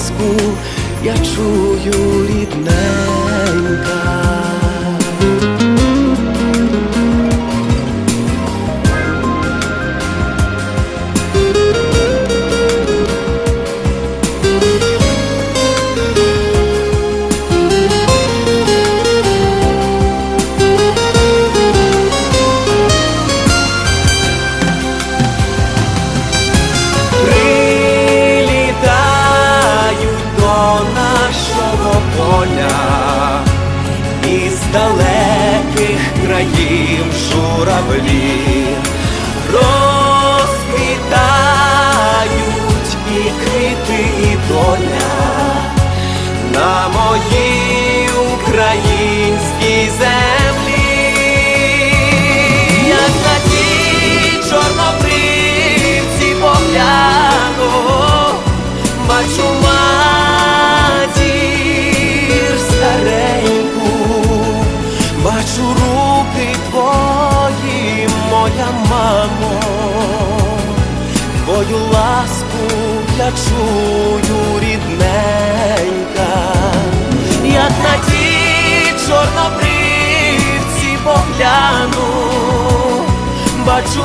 твою я чую рідненька. Журавлі, твою ласку я чую рідненька, як на ті чорнобривці погляну, бачу